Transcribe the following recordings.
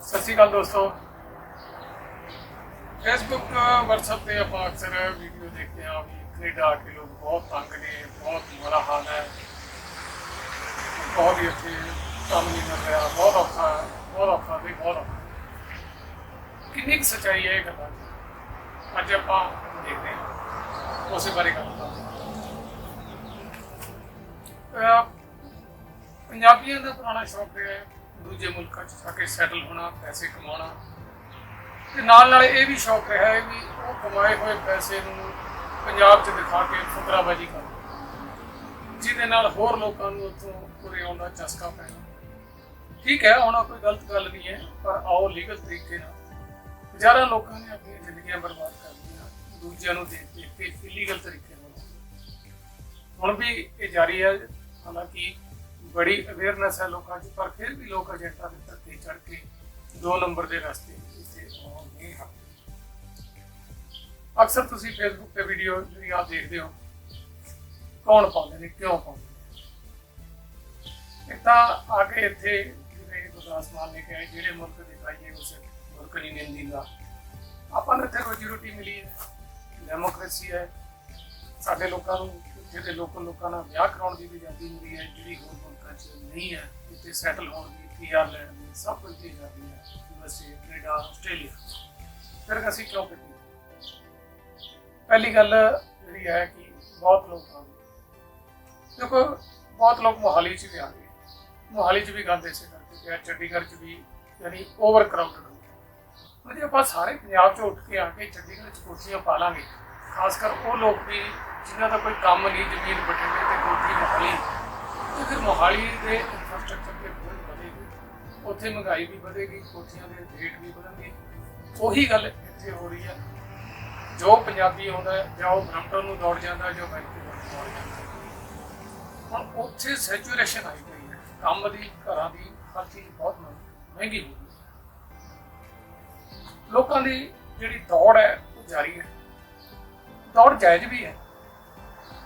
ਸਤਿ ਸ਼੍ਰੀ ਅਕਾਲ ਦੋਸਤੋ। Facebook WhatsApp ਤੇ ਆਪਾਂ ਅਕਸਰ ਵੀਡੀਓ ਦੇਖਦੇ ਹਾਂ ਵੀ ਕੈਨੇਡਾ ਆ ਕੇ ਲੋਕ ਬਹੁਤ ਤੰਗ ਨੇ, ਬਹੁਤ ਬੁਰਾ ਹਾਲ ਹੈ। ਬਹੁਤ ਹੀ ਇੱਥੇ ਕੰਮ ਨਹੀਂ ਮਿਲ ਰਿਹਾ, ਬਹੁਤ ਔਖਾ ਬਹੁਤ ਔਖਾ ਵੀ, ਬਹੁਤ ਔਖਾ। ਕਿੰਨੀ ਕੁ ਸੱਚਾਈ ਹੈ ਇਹ ਗੱਲਾਂ ਅੱਜ ਆਪਾਂ ਦੇਖਦੇ ਹਾਂ। ਉਸੇ ਬਾਰੇ ਗੱਲ ਕਰਦੇ ਹਾਂ ਪੰਜਾਬੀਆਂ ਦਾ ਪੁਰਾਣਾ ਸ਼ੌਕ ਹੈ, ਦੂਜੇ ਮੁਲਕਾਂ 'ਚ ਜਾ ਕੇ ਸੈਟਲ ਹੋਣਾ, ਪੈਸੇ ਕਮਾਉਣਾ। ਤੇ ਨਾਲ ਨਾਲ ਇਹ ਵੀ ਸ਼ੌਕ ਰਿਹਾ ਹੈ ਵੀ ਉਹ ਕਮਾਏ ਹੋਏ ਪੈਸੇ ਨੂੰ ਪੰਜਾਬ 'ਚ ਦਿਖਾ ਕੇ ਫੁਕਰਾਬਾਜੀ ਕਰਨਾ। ਜਿਹਦੇ ਨਾਲ ਹੋਰ ਲੋਕਾਂ ਨੂੰ ਉੱਥੋਂ ਪੂਰੇ ਆਉਣ ਦਾ ਚਸਕਾ ਪੈਣਾ। ਠੀਕ ਹੈ ਆਉਣਾ ਕੋਈ ਗਲਤ ਗੱਲ ਨਹੀਂ ਹੈ, ਪਰ ਆਓ ਲੀਗਲ ਤਰੀਕੇ ਨਾਲ ਹਜ਼ਾਰਾਂ ਲੋਕਾਂ ਨੇ ਆਪਣੀਆਂ ਜ਼ਿੰਦਗੀਆਂ ਬਰਬਾਦ ਕਰ ਦਿੱਤੀਆਂ, ਦੂਜਿਆਂ ਨੂੰ ਦੇਖ ਦੇਖ ਕੇ ਇਲੀਗਲ ਤਰੀਕੇ ਨਾਲ। ਹੁਣ ਵੀ ਇਹ ਜਾਰੀ ਹੈ, ਹਾਲਾਂਕਿ ਬੜੀ ਅਵੇਅਰਨੈਸ ਹੈ ਲੋਕਾਂ 'ਚ ਪਰ ਫਿਰ ਵੀ ਲੋਕ ਏਜੰਟਾਂ ਦੇ ਧੱਕੇ ਚੜ ਕੇ ਦੋ ਨੰਬਰ ਦੇ ਰਸਤੇ ਇੱਥੇ ਨਹੀਂ ਹਟਦੇ ਅਕਸਰ ਤੁਸੀਂ ਫੇਸਬੁੱਕ ਤੇ ਵੀਡੀਓ ਜਿਹੜੀ ਆਪ ਦੇਖਦੇ ਹੋ, ਕੌਣ ਪਾਉਂਦੇ ਨੇ, ਕਿਉਂ ਪਾਉਂਦੇ ਨੇ? ਇੱਕ ਤਾਂ ਆ ਕੇ ਇੱਥੇ ਜਿਵੇਂ ਗੁਰਦਾਸ ਮਾਨ ਨੇ ਕਿਹਾ, ਜਿਹੜੇ ਮੁਲਕ ਦੇ ਪਾਈਏ ਉਸ ਮੁਲਕ ਨਹੀਂ ਨਿੰਦੀਦਾ ਆਪਾਂ ਨੂੰ ਇੱਥੇ ਰੋਜੀ ਰੋਟੀ ਮਿਲੀ ਹੈ। ਡੈਮੋਕ੍ਰੇਸੀ ਹੈ। ਸਾਡੇ ਲੋਕਾਂ ਨੂੰ ਇੱਥੇ ਲੋਕਲ ਲੋਕਾਂ ਨਾਲ ਵਿਆਹ ਕਰਾਉਣ ਦੀ ਵੀ ਆਜ਼ਾਦੀ ਹੁੰਦੀ ਹੈ, ਜਿਹੜੀ ਹੋਰ ਮੁਲਕਾਂ 'ਚ ਨਹੀਂ ਹੈ ਇੱਥੇ ਸੈਟਲ ਹੋਣ ਦੀ ਪੀਆਰ ਲੈਣ ਦੀ, ਸਭ ਕੁਝ ਦੀ ਆਜ਼ਾਦੀ ਹੈ ਯੂਐਸਏ ਕੈਨੇਡਾ ਆਸਟ੍ਰੇਲੀਆ ਫਿਰ ਅਸੀਂ ਕਿਉਂ ਕੀਤੀ ਪਹਿਲੀ ਗੱਲ ਜਿਹੜੀ ਹੈ ਕਿ ਬਹੁਤ ਲੋਕ ਆ ਗਏ। ਦੇਖੋ, ਬਹੁਤ ਲੋਕ ਮੋਹਾਲੀ 'ਚ ਵੀ ਆ ਗਏ। ਮੋਹਾਲੀ 'ਚ ਵੀ ਗੰਦ ਇਸੇ ਕਰਕੇ ਪਿਆ ਚੰਡੀਗੜ੍ਹ 'ਚ ਵੀ ਯਾਨੀ ਓਵਰ ਕਰਾਊਡਡ ਹੋ ਗਿਆ ਜੇ ਆਪਾਂ ਸਾਰੇ ਪੰਜਾਬ 'ਚ ਉੱਠ ਕੇ ਆ ਕੇ ਚੰਡੀਗੜ੍ਹ 'ਚ ਕੁਰਸੀਆਂ ਪਾ ਲਾਂਗੇ ਖਾਸ ਕਰ ਉਹ ਲੋਕ ਵੀ ਜਿਨ੍ਹਾਂ ਦਾ ਕੋਈ ਕੰਮ ਨਹੀਂ ਜ਼ਮੀਨ ਬਠਿੰਡੇ ਤੇ ਕੋਠੀ ਮੋਹਾਲੀ। ਤੇ ਫਿਰ ਮੋਹਾਲੀ ਦੇ ਇਨਫਰਾਸਟ੍ਰਕਚਰ ਤੇ ਬਹੁਤ ਵਧੇਗੀ। ਉੱਥੇ ਮਹਿੰਗਾਈ ਵੀ ਵਧੇਗੀ ਕੋਠੀਆਂ ਦੇ ਰੇਟ ਵੀ ਵਧਣਗੇ। ਉਹੀ ਗੱਲ ਇੱਥੇ ਹੋ ਰਹੀ ਹੈ ਜੋ ਪੰਜਾਬੀ ਆਉਂਦਾ ਜਾਂ ਉਹ ਬ੍ਰਹਮਟਨ ਨੂੰ ਦੌੜ ਜਾਂਦਾ ਹੈ, ਜੋ ਵੈਂਕੂਵਰ ਨੂੰ ਦੌੜ ਜਾਂਦਾ। ਹੁਣ ਉੱਥੇ ਸੈਚੂਰੇਸ਼ਨ ਆਈ ਗਈ ਹੈ। ਕੰਮ ਦੀ ਘਰਾਂ ਦੀ ਹਰ ਚੀਜ਼ ਬਹੁਤ ਮਹਿੰਗੀ ਹੋ ਗਈ। ਲੋਕਾਂ ਦੀ ਜਿਹੜੀ ਦੌੜ ਹੈ ਉਹ ਜਾਰੀ ਹੈ। ਦੌੜ ਜਾਇਜ਼ ਵੀ ਹੈ।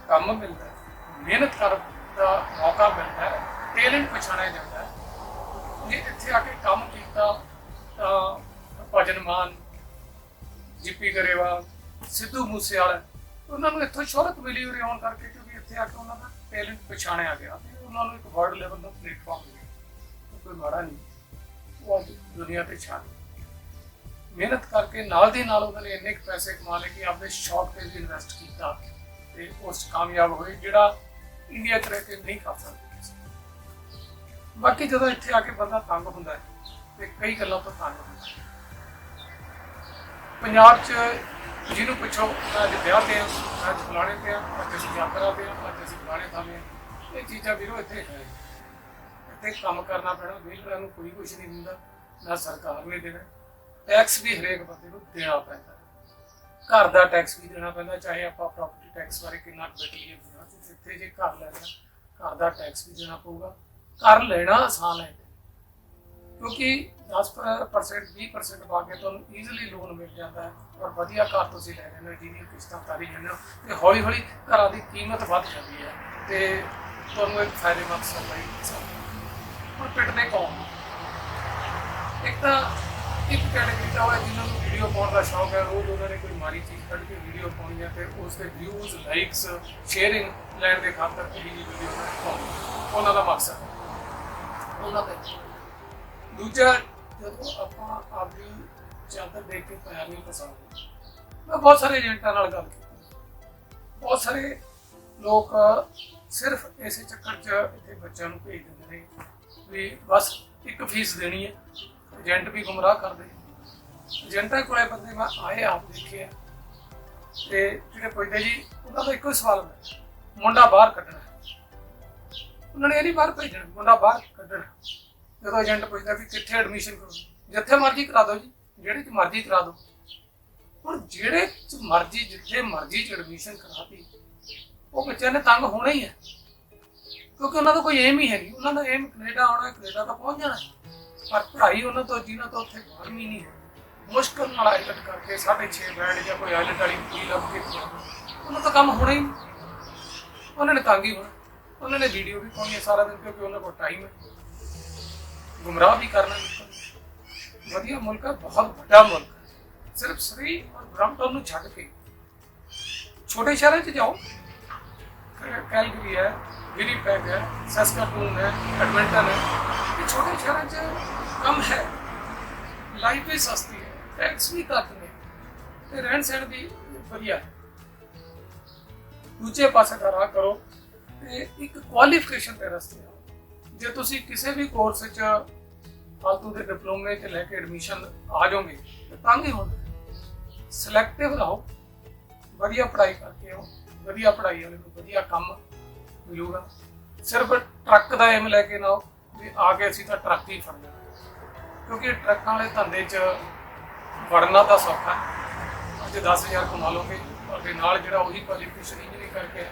ਕੰਮ ਮਿਲਦਾ ਮਿਹਨਤ ਕਰਨ ਦਾ ਮੌਕਾ ਮਿਲਦਾ ਹੈ। ਟੈਲੈਂਟ ਪਛਾਣਿਆ ਜਾਂਦਾ ਹੈ। ਜੇ ਇੱਥੇ ਆ ਕੇ ਕੰਮ ਕੀਤਾ ਤਾਂ ਭਜਨ ਮਾਨ, ਜਿੱਪੀ ਗਰੇਵਾਲ, ਸਿੱਧੂ ਮੂਸੇਵਾਲਾ, ਉਹਨਾਂ ਨੂੰ ਇੱਥੋਂ ਸ਼ੋਹਰਤ ਮਿਲੀ ਉਰੇ ਆਉਣ ਕਰਕੇ ਕਿਉਂਕਿ ਇੱਥੇ ਆ ਕੇ ਉਹਨਾਂ ਦਾ ਟੈਲੈਂਟ ਪਛਾਣਿਆ ਗਿਆ ਤੇ ਉਹਨਾਂ ਨੂੰ ਇੱਕ ਵਰਲਡ ਲੈਵਲ ਦਾ ਪਲੇਟਫਾਰਮ ਮਿਲਿਆ। ਕੋਈ ਮਾੜਾ ਨਹੀਂ। ਉਹ ਅੱਜ ਦੁਨੀਆ ਤੇ ਛਾ ਗਏ। ਮਿਹਨਤ ਕਰਕੇ ਨਾਲ ਦੀ ਨਾਲ ਉਹਨਾਂ ਨੇ ਇੰਨੇ ਕੁ ਪੈਸੇ ਕਮਾ ਲਏ ਕਿ ਆਪਣੇ ਸ਼ੌਕ ਤੇ ਵੀ ਇਨਵੈਸਟ ਕੀਤਾ ਤੇ ਉਸ ਕਾਮਯਾਬ ਹੋਏ, ਜਿਹੜਾ ਇੰਡੀਆ 'ਚ ਰਹਿ ਕੇ ਨਹੀਂ ਕਰ ਸਕਦੇ। ਬਾਕੀ ਜਦੋਂ ਇੱਥੇ ਆ ਕੇ ਬੰਦਾ ਤੰਗ ਹੁੰਦਾ ਹੈ ਤੇ ਕਈ ਗੱਲਾਂ ਤੋਂ ਤੰਗ ਹੁੰਦਾ ਹੈ। ਪੰਜਾਬ 'ਚ ਜਿਹਨੂੰ ਪੁੱਛੋ, ਮੈਂ ਅੱਜ ਵਿਆਹ ਤੇ ਆ ਅੱਜ ਫਲਾਣੇ ਤੇ ਆ ਅੱਜ ਅਸੀਂ ਯਾਤਰਾ ਤੇ ਆ ਅੱਜ ਅਸੀਂ ਫਲਾਣੇ ਥਾਵੇਂ ਇਹ ਚੀਜ਼ਾਂ ਵੀਰੋ ਇੱਥੇ ਹੈ ਇੱਥੇ ਕੰਮ ਕਰਨਾ ਪੈਣਾ ਵੇਲਰਾਂ ਨੂੰ ਕੋਈ ਕੁਝ ਨਹੀਂ ਦਿੰਦਾ ਨਾ ਸਰਕਾਰ ਨੇ ਦੇਣਾ। ਟੈਕਸ ਵੀ ਹਰੇਕ ਬੰਦੇ ਨੂੰ ਦੇਣਾ ਪੈਂਦਾ। ਘਰ ਦਾ ਟੈਕਸ ਵੀ ਦੇਣਾ ਪੈਂਦਾ, ਚਾਹੇ ਆਪਾਂ ਪ੍ਰਾਪਰਟੀ ਟੈਕਸ ਬਾਰੇ ਕਿੰਨਾ ਬਟੀਏ ਬਣਾ ਜਿੱਥੇ ਜੇ ਘਰ ਲੈਣਾ, ਘਰ ਦਾ ਟੈਕਸ ਵੀ ਦੇਣਾ ਪਊਗਾ। ਘਰ ਲੈਣਾ ਆਸਾਨ ਹੈ। ਕਿਉਂਕਿ 10% 20% ਪਾ ਕੇ ਤੁਹਾਨੂੰ ਈਜ਼ੀਲੀ ਲੋਨ ਮਿਲ ਜਾਂਦਾ ਹੈ ਔਰ ਵਧੀਆ ਘਰ ਤੁਸੀਂ ਲੈ ਲੈਂਦੇ ਹੋ ਜਿਹਦੀਆਂ ਕਿਸ਼ਤਾਂ ਤਾਰੀ ਜਾਂਦੇ ਹੋ ਤੇ ਹੌਲੀ ਹੌਲੀ ਘਰਾਂ ਦੀ ਕੀਮਤ ਵੱਧ ਜਾਂਦੀ ਹੈ ਤੇ ਤੁਹਾਨੂੰ ਇੱਕ ਫਾਇਦੇਮੰਦ ਸੌਦਾ ਹੀ ਸਕਦਾ ਹੁਣ ਪਿੱਟਦੇ ਕੌਣ ਇੱਕ ਤਾਂ ਇੱਕ ਕੈਟੇਗਰੀ ਦਾ ਹੋਇਆ ਜਿਨ੍ਹਾਂ ਨੂੰ ਵੀਡੀਓ ਪਾਉਣ ਦਾ ਸ਼ੌਕ ਹੈ ਰੋਜ਼ ਉਹਨਾਂ ਨੇ ਕੋਈ ਮਾੜੀ ਚੀਜ਼ ਕੱਢ ਕੇ ਵੀਡੀਓ ਪਾਉਣੀ ਹੈ ਤੇ ਉਸ ਦੇ ਵਿਊਜ਼ ਲਾਈਕਸ ਸ਼ੇਅਰਿੰਗ ਲੈਣ ਦੇ ਖਾਤਰ ਇਹ ਜੀ ਵੀਡੀਓ ਪਾਉਣੀ ਉਹਨਾਂ ਦਾ ਮਕਸਦ? ਉਹਨਾਂ ਦਾ। ਦੂਜਾ ਜਦੋਂ ਆਪਾਂ ਆਪਣੀ ਚਾਦਰ ਦੇਖ ਕੇ ਪਿਆਰ ਨਹੀਂ ਪਸੰਦ ਮੈਂ ਬਹੁਤ ਸਾਰੇ ਏਜੰਟਾਂ ਨਾਲ ਗੱਲ ਕੀਤੀ। ਬਹੁਤ ਸਾਰੇ ਲੋਕ ਸਿਰਫ ਇਸੇ ਚੱਕਰ 'ਚ ਇੱਥੇ ਬੱਚਿਆਂ ਨੂੰ ਭੇਜ ਦਿੰਦੇ ਨੇ ਵੀ ਬਸ ਇੱਕ ਫੀਸ ਦੇਣੀ ਹੈ। ਏਜੰਟ ਵੀ ਗੁੰਮਰਾਹ ਕਰਦੇ। ਏਜੰਟਾਂ ਕੋਲੇ ਬੰਦੇ ਮੈਂ ਆਏ ਆਪ ਦੇਖੇ ਆ। ਤੇ ਜਿਹੜੇ ਪੁੱਛਦੇ ਜੀ, ਉਹਨਾਂ ਦਾ ਇੱਕੋ ਹੀ ਸਵਾਲ ਹੁੰਦਾ। ਮੁੰਡਾ ਬਾਹਰ ਕੱਢਣਾ। ਉਹਨਾਂ ਨੇ ਇਹ ਨਹੀਂ ਬਾਹਰ ਭੇਜਣਾ, ਮੁੰਡਾ ਬਾਹਰ ਕੱਢਣਾ। ਜਦੋਂ ਏਜੰਟ ਪੁੱਛਦਾ ਵੀ ਕਿੱਥੇ ਐਡਮਿਸ਼ਨ ਕਰੋ ਜਿੱਥੇ ਮਰਜ਼ੀ ਕਰਾ ਦਿਓ ਜੀ, ਜਿਹੜੇ ਚ ਮਰਜ਼ੀ ਕਰਾ ਦਿਓ। ਹੁਣ ਜਿਹੜੇ ਚ ਮਰਜ਼ੀ, ਜਿੱਥੇ ਮਰਜ਼ੀ ਚ ਐਡਮਿਸ਼ਨ ਕਰਾਤੀ, ਉਹ ਬੱਚਿਆਂ ਨੇ ਤੰਗ ਹੋਣਾ ਹੀ ਹੈ। ਕਿਉਂਕਿ ਉਹਨਾਂ ਦਾ ਕੋਈ ਏਮ ਹੀ ਹੈ ਨਹੀਂ ਉਹਨਾਂ ਦਾ ਏਮ ਕੈਨੇਡਾ ਆਉਣਾ ਹੈ ਕੈਨੇਡਾ ਤਾਂ ਪਹੁੰਚ ਜਾਣਾ ਹੈ। ਪਰ ਪੜ੍ਹਾਈ ਉਹਨਾਂ ਤੋਂ ਜਿਨ੍ਹਾਂ ਤੋਂ ਉੱਥੇ ਬਾਰਵੀਂ ਨਹੀਂ ਹੈ। ਮੁਸ਼ਕਲ ਨਾਲ ਆਇਲਟ ਕਰਕੇ 6.5 ਬੈਂਡ ਜਾਂ ਕੋਈ ਆਇਲਟ ਵਾਲੀ ਪੂਰੀ ਲੱਭ ਕੇ ਉਹਨਾਂ ਤੋਂ ਕੰਮ ਹੋਣਾ ਹੀ ਨਹੀਂ। ਉਹਨਾਂ ਨੇ ਤੰਗ ਹੀ ਹੋਣਾ। ਉਹਨਾਂ ਨੇ ਵੀਡੀਓ ਵੀ ਪਾਉਣੀ ਹੈ ਸਾਰਾ ਦਿਨ ਕਿਉਂਕਿ ਉਹਨਾਂ ਕੋਲ ਟਾਈਮ ਹੈ। ਗੁੰਮਰਾਹ ਵੀ ਕਰਨਾ ਲੋਕਾਂ ਨੂੰ ਵਧੀਆ ਮੁਲਕ ਹੈ, ਬਹੁਤ ਵੱਡਾ ਮੁਲਕ ਹੈ। ਸਿਰਫ ਸਰੀ ਔਰ ਬ੍ਰਹਮਟਨ ਨੂੰ ਛੱਡ ਕੇ ਛੋਟੇ ਸ਼ਹਿਰਾਂ 'ਚ ਜਾਓ। ਕੈ- ਕੈਲਗਰੀ ਹੈ। ਵਿਨੀਪੈਗ ਹੈ ਸੈਸਕਾਟੂਨ ਹੈ ਐਡਮਿੰਟਨ ਹੈ ਇਹ ਛੋਟੇ ਸ਼ਹਿਰਾਂ 'ਚ ਕਮ ਹੈ ਲਾਈਫ ਵੀ ਸਸਤੀ ਹੈ ਟੈਕਸ ਵੀ ਘੱਟ ਨੇ ਤੇ ਰਹਿਣ ਸਹਿਣ ਵੀ ਵਧੀਆ ਹੈ ਦੂਜੇ ਪਾਸੇ ਦਾ ਰਾਹ ਕਰੋ ਤੇ ਇੱਕ ਕੁਆਲੀਫਿਕੇਸ਼ਨ ਦੇ ਰਸਤੇ ਆਓ ਜੇ ਤੁਸੀਂ ਕਿਸੇ ਵੀ ਕੋਰਸ ਵਿੱਚ ਫਾਲਤੂ ਦੇ ਡਿਪਲੋਮੇ ਤੇ ਲੈ ਕੇ ਐਡਮਿਸ਼ਨ ਆ ਜਾਓਗੇ ਤਾਂ ਤੰਗ ਹੀ ਹੋਣਾ ਸਿਲੈਕਟਿਵ ਰਹੋ ਵਧੀਆ ਪੜ੍ਹਾਈ ਕਰਕੇ ਆਓ ਵਧੀਆ ਪੜ੍ਹਾਈ ਵਾਲੇ ਨੂੰ ਵਧੀਆ ਕੰਮ ਮਿਲੂਗਾ ਸਿਰਫ ਟਰੱਕ ਦਾ ਐਮ ਲੈ ਕੇ ਨਾ ਆਓ, ਵੀ ਆ ਕੇ ਅਸੀਂ ਤਾਂ ਟਰੱਕ ਹੀ ਫੜਨਾ। ਕਿਉਂਕਿ ਟਰੱਕਾਂ ਵਾਲੇ ਧੰਦੇ 'ਚ ਵੜਨਾ ਤਾਂ ਸੌਖਾ ਹੈ। ਅੱਜ 10000 ਕਮਾ ਲਓਗੇ, ਤੁਹਾਡੇ ਨਾਲ ਜਿਹੜਾ ਉਹੀ ਕੁਆਲੀਫਿਕੇਸ਼ਨ ਇੰਜੀਨੀਅਰਿੰਗ ਕਰਕੇ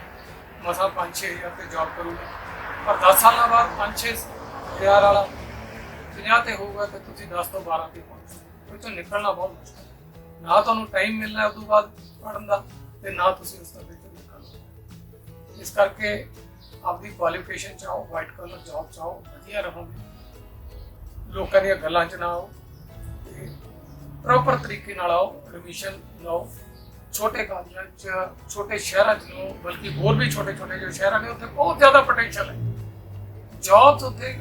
ਮਸਾ 5-6000 ਤੇ ਜੌਬ ਕਰੂਗਾ। ਪਰ 10 ਸਾਲਾਂ ਬਾਅਦ 5-6000 ਵਾਲਾ 50 ਤੇ ਹੋਊਗਾ ਤੇ ਤੁਸੀਂ 10 ਤੋਂ 12 ਤੇ ਪਹੁੰਚੋਗੇ ਉਹ ਚੋਂ ਨਿਕਲਣਾ ਬਹੁਤ ਮੁਸ਼ਕਲ ਹੈ। ਨਾ ਤੁਹਾਨੂੰ ਟਾਈਮ ਮਿਲਣਾ ਉਸ ਤੋਂ ਬਾਅਦ ਪੜਨ ਦਾ ਤੇ ਨਾ ਤੁਸੀਂ ਉਸ ਦਾ ਵਿੱਚੋਂ ਨਿਕਲਣਾ ਇਸ ਕਰਕੇ ਆਪਦੀ ਕੁਆਲੀਫਿਕੇਸ਼ਨ ਚਾਹੋ ਵਾਈਟ ਕਲਰ ਜੌਬ ਚਾਹੋ ਵਧੀਆ ਰਹੋਗੇ। ਲੋਕਾਂ ਦੀਆਂ ਗੱਲਾਂ 'ਚ ਨਾ ਆਓ ਪ੍ਰੋਪਰ ਤਰੀਕੇ ਨਾਲ ਆਓ ਐਡਮਿਸ਼ਨ ਲਓ। ਛੋਟੇ ਕਾਲਜਾਂ 'ਚ, ਛੋਟੇ ਸ਼ਹਿਰਾਂ 'ਚ ਲਓ, ਬਲਕਿ ਹੋਰ ਵੀ ਛੋਟੇ ਛੋਟੇ ਜੋ ਸ਼ਹਿਰਾਂ ਨੇ, ਉੱਥੇ ਬਹੁਤ ਜ਼ਿਆਦਾ ਪੋਟੈਂਸ਼ੀਅਲ ਹੈ। ਜੌਬਸ ਉੱਥੇ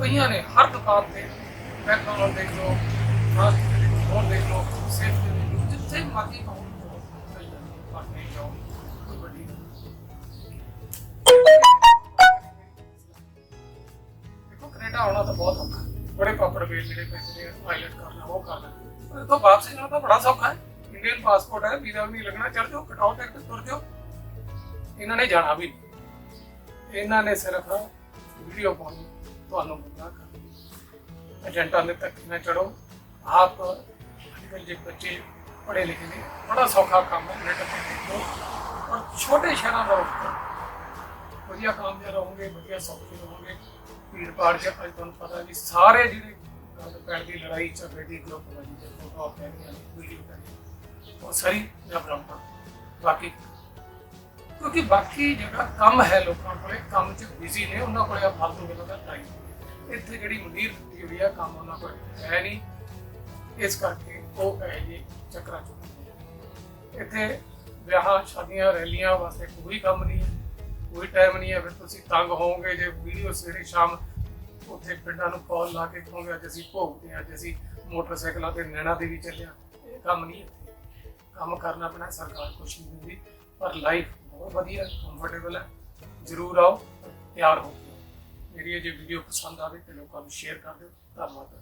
ਪਈਆਂ ਨੇ, ਹਰ ਦੁਕਾਨ ਤੇ। ਮੈਕਡੋਨਲਡ ਦੇਖ ਲਓ ਫਾਸਟ ਫੂਡ ਦੇਖ ਲਓ ਸੇਫ ਜਿੱਥੇ ਮਰਜ਼ੀ ਵੇਲ ਜਿਹੜੇ ਪੈਸੇ ਨੇ ਪਾਇਲਟ ਕਰਨਾ, ਉਹ ਕਰਨਾ। ਪਰ ਤੋਂ ਵਾਪਸ ਜਾਣਾ ਤਾਂ ਬੜਾ ਸੌਖਾ ਹੈ। ਇੰਡੀਅਨ ਪਾਸਪੋਰਟ ਹੈ, ਵੀਜ਼ਾ ਵੀ ਨਹੀਂ ਲੱਗਣਾ ਚੜ ਜਾਓ, ਕਟਾਓ ਟਿਕਟ, ਤੁਰ ਜਾਓ। ਇਹਨਾਂ ਨੇ ਜਾਣਾ ਵੀ ਨਹੀਂ। ਇਹਨਾਂ ਨੇ ਸਿਰਫ ਵੀਡੀਓ ਪਾਉਣੀ ਤੁਹਾਨੂੰ ਗੁੰਮਰਾਹ ਕਰਨਾ ਏਜੰਟਾਂ ਦੇ ਤੱਕ ਨਾ ਚੜੋ ਆਪ ਅੱਜਕੱਲ੍ਹ ਜੇ ਬੱਚੇ ਪੜ੍ਹੇ ਲਿਖੇ ਨੇ, ਬੜਾ ਸੌਖਾ ਕੰਮ ਹੈ ਨੈਟ ਤੇ ਔਰ ਛੋਟੇ ਸ਼ਹਿਰਾਂ ਦਾ ਰੁਖ ਵਧੀਆ ਕਾਮਯਾਬ ਰਹੋਗੇ, ਵਧੀਆ ਸੌਖੇ ਰਹੋਗੇ। ਭੀੜ ਭਾੜ ਚ, ਅੱਜ ਤੁਹਾਨੂੰ ਪਤਾ ਵੀ ਸਾਰੇ ਜਿਹੜੇ ਗੱਲ ਦੀ ਲੜਾਈ ਝਗੜੇ ਦੀ ਗਲੋਬਲਾਈਜ਼ੇਸ਼ਨ ਦੇ ਫੋਟੋ ਪੈਣੀਆਂ ਵੀਡੀਓ ਪੈਣੀਆਂ ਉਹ ਸਾਰੀ ਰੱਬ ਬਾਕੀ ਕਿਉਂਕਿ ਬਾਕੀ ਜਿਹੜਾ ਕੰਮ ਹੈ ਲੋਕਾਂ ਕੋਲੇ ਕੰਮ 'ਚ ਬਿਜ਼ੀ ਨੇ ਉਹਨਾਂ ਕੋਲੇ ਆ ਫालतू ਵੇਲੇ ਦਾ ਟਾਈਮ ਇੱਥੇ ਜਿਹੜੀ ਮੁਦੀਰ ਜਿਹੜੀ ਆ ਕੰਮ ਉਹਨਾਂ ਕੋਲ ਹੈ ਨਹੀਂ ਇਸ ਕਰਕੇ ਉਹ ਹੈ ਜੀ ਚੱਕਰਾਂ ਚ ਇੱਥੇ ਵਿਆਹਾਂ ਸ਼ਾਦੀਆਂ ਰੈਲੀਆਂ ਵਾਸਤੇ ਕੋਈ ਕੰਮ ਨਹੀਂ ਹੈ ਕੋਈ ਟਾਈਮ ਨਹੀਂ ਹੈ ਫਿਰ ਤੁਸੀਂ ਤੰਗ ਹੋਵੋਗੇ ਜੇ ਵੀਡੀਓ ਸਵੇਰੇ ਸ਼ਾਮ ਉੱਥੇ ਪਿੰਡਾਂ ਨੂੰ ਕਾਲ ਲਾ ਕੇ ਕਹੋਗੇ ਅੱਜ ਅਸੀਂ ਭੋਗਦੇ ਹਾਂ, ਅੱਜ ਅਸੀਂ ਮੋਟਰਸਾਈਕਲਾਂ ਤੇ ਨੈਣਾ ਦੇਵੀ ਚੱਲਿਆ ਇਹ ਕੰਮ ਨਹੀਂ ਹੈ ਕੰਮ ਕਰਨਾ ਪੈਣਾ ਸਰਕਾਰ ਕੁਛ ਨਹੀਂ ਦਿੰਦੀ, ਪਰ ਲਾਈਫ ਬਹੁਤ ਵਧੀਆ ਕੰਫਰਟੇਬਲ ਹੈ। ਜ਼ਰੂਰ ਆਓ, ਤਿਆਰ ਹੋ ਕੇ ਮੇਰੀ ਇਹ ਜੇ ਵੀਡੀਓ ਪਸੰਦ ਆਵੇ ਤੇ ਲੋਕਾਂ ਨੂੰ ਸ਼ੇਅਰ ਕਰ ਦਿਓ। ਧੰਨਵਾਦ।